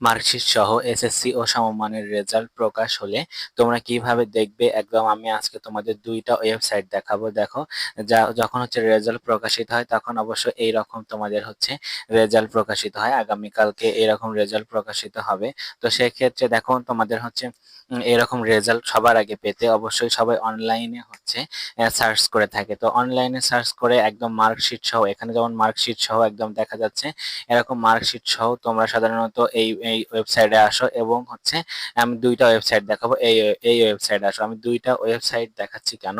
Marksheet সহ SSC ও সমমানের result প্রকাশ হলে তোমরা কীভাবে দেখবে? একদম আমি আজকে তোমাদের দুইটা ওয়েবসাইট দেখাবো। দেখো, যা, যখন হচ্ছে রেজাল্ট প্রকাশিত হয়, তখন অবশ্য এই রকম তোমাদের হচ্ছে রেজাল্ট প্রকাশিত হয়। আগামীকালকে এরকম রেজাল্ট প্রকাশিত হবে। তো সেক্ষেত্রে দেখো, তোমাদের হচ্ছে এরকম রেজাল্ট সবার আগে পেতে অবশ্যই সবাই অনলাইনে হচ্ছে সার্চ করে থাকে। তো অনলাইনে সার্চ করে একদম মার্কশিট সহ, এখানে যেমন মার্কশিট সহ একদম দেখা যাচ্ছে, এরকম মার্কশিট সহ তোমরা সাধারণত এই এই ওয়েবসাইটে আসো এবং হচ্ছে আমি দুইটা ওয়েবসাইট দেখাবো। এই এই ওয়েবসাইটে আসো। আমি দুইটা ওয়েবসাইট দেখাচ্ছি কেন?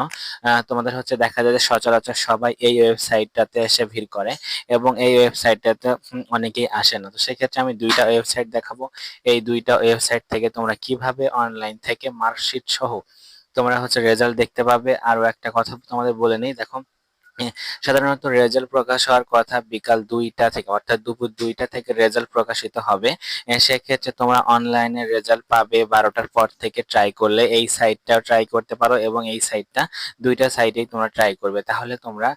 তোমাদের হচ্ছে দেখা যায় যে সচরাচর সবাই এই ওয়েবসাইটটাতে এসে ভিড় করে এবং এই ওয়েবসাইটটাতে অনেকেই আসে না। তো সেক্ষেত্রে আমি দুইটা ওয়েবসাইট দেখাবো। এই দুইটা ওয়েবসাইট থেকে তোমরা কীভাবে অনলাইন থেকে মার্কশিট সহ তোমরা হচ্ছে রেজাল্ট দেখতে পাবে। আরও একটা কথা তোমাদের বলে নিই। দেখো সাধারণত রেজাল্ট প্রকাশ হওয়ার কথা বিকাল দুইটা থেকে, অর্থাৎ দুপুর দুইটা থেকে রেজাল্ট প্রকাশিত হবে। সেক্ষেত্রে তোমরা অনলাইনে রেজাল্ট পাবে বারোটার পর থেকে ট্রাই করলে। এই সাইটটাও ট্রাই করতে পারো এবং এই সাইটটা দুইটা সাইটেই তোমরা ট্রাই করবে। তাহলে তোমরা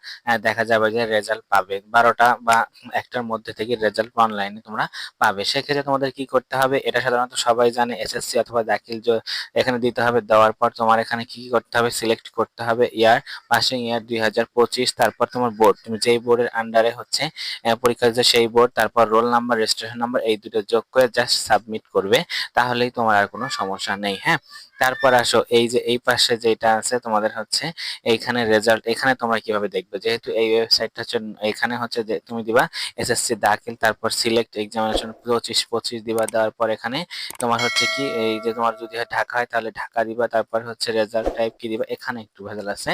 দেখা যাবে যে রেজাল্ট পাবে। বারোটা বা একটার মধ্যে থেকে রেজাল্ট অনলাইনে তোমরা পাবে। সেক্ষেত্রে তোমাদের কি করতে হবে? এটা সাধারণত সবাই জানে এসএসসি অথবা দাখিল এখানে দিতে হবে। দেওয়ার পর তোমার এখানে কি করতে হবে? সিলেক্ট করতে হবে। ইয়ার পাসিং ইয়ার দুই হাজার পঁচিশ তারপর তোমার বোর্ড তুমি যেই বোর্ডের আন্ডারে হচ্ছে পরীক্ষা সেই বোর্ড তারপর রোল নাম্বার রেজিস্ট্রেশন নাম্বার এই দুটো যোগ করে জাস্ট সাবমিট করবে, তাহলেই তোমার আর কোনো সমস্যা নেই হ্যাঁ? তারপর আসো, এই যে, এই পাশে যেটা আছে তোমাদের হচ্ছে, এইখানে রেজাল্ট এখানে তোমরা কীভাবে দেখবে? যেহেতু এই ওয়েবসাইটটা হচ্ছে, এখানে হচ্ছে যে, তুমি দিবা এসএসসি দাখিল, তারপর সিলেক্ট এক্সামিনেশন পঁচিশ পঁচিশ দিবা, দেওয়ার পর এখানে তোমার হচ্ছে কি, এই যে তোমার যদি ঢাকা হয়, তাহলে ঢাকা দিবা, তারপর হচ্ছে রেজাল্ট টাইপ কি দিবা? এখানে একটু ভেজাল আছে।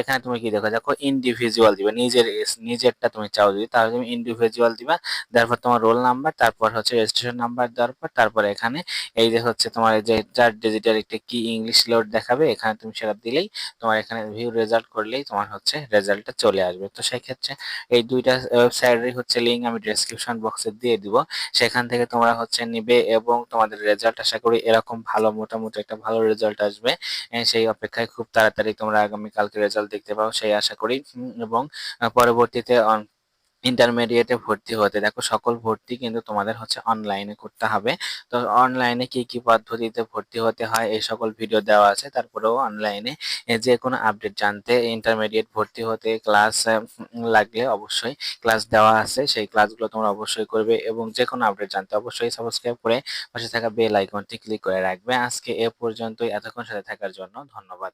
এখানে তুমি কি দেখো দেখো ইন্ডিভিজুয়াল দিবা, নিজের নিজেরটা তুমি চাও যদি, তাহলে তুমি ইন্ডিভিজুয়াল দিবা তারপর তোমার রোল নাম্বার তারপর হচ্ছে রেজিস্ট্রেশন নাম্বার দেওয়ার পর, তারপর এখানে এই যে হচ্ছে তোমার যে চার ডিজিটাল একটা কি ইংলিশ লোড দেখাবে, এখানে তুমি সেটা দিলেই তোমার এখানে ভিউ রেজাল্ট করলেই তোমার হচ্ছে রেজাল্টটা চলে আসবে। তো সেই ক্ষেত্রে এই দুইটা ওয়েবসাইটেরই হচ্ছে লিঙ্ক আমি ডেসক্রিপশন বক্সে দিয়ে দিব। সেখান থেকে তোমরা হচ্ছে নিবে এবং তোমাদের রেজাল্ট আশা করি এরকম ভালো, মোটামুটি একটা ভালো রেজাল্ট আসবে। সেই অপেক্ষায় খুব তাড়াতাড়ি তোমরা আগামীকালকে রেজাল্ট দেখতে পাও, সেই আশা করি। এবং পরবর্তীতে ইন্টারমিডিয়েটে ভর্তি হতে। দেখো, সকল ভর্তি কিন্তু তোমাদের হচ্ছে অনলাইনে করতে হবে। তো অনলাইনে কি কি পদ্ধতিতে ভর্তি হতে হয়, এই সকল ভিডিও দেওয়া আছে। তারপরেও অনলাইনে যে কোনো আপডেট জানতে ইন্টারমিডিয়েট ভর্তি হতে ক্লাস লাগলে অবশ্যই ক্লাস দেওয়া আছে। সেই ক্লাসগুলো তোমরা অবশ্যই করবে এবং যে কোনো আপডেট জানতে অবশ্যই সাবস্ক্রাইব করে পাশে থাকা বেল আইকনটি ক্লিক করে রাখবে। আজকে এ পর্যন্তই। এতক্ষণ সাথে থাকার জন্য ধন্যবাদ।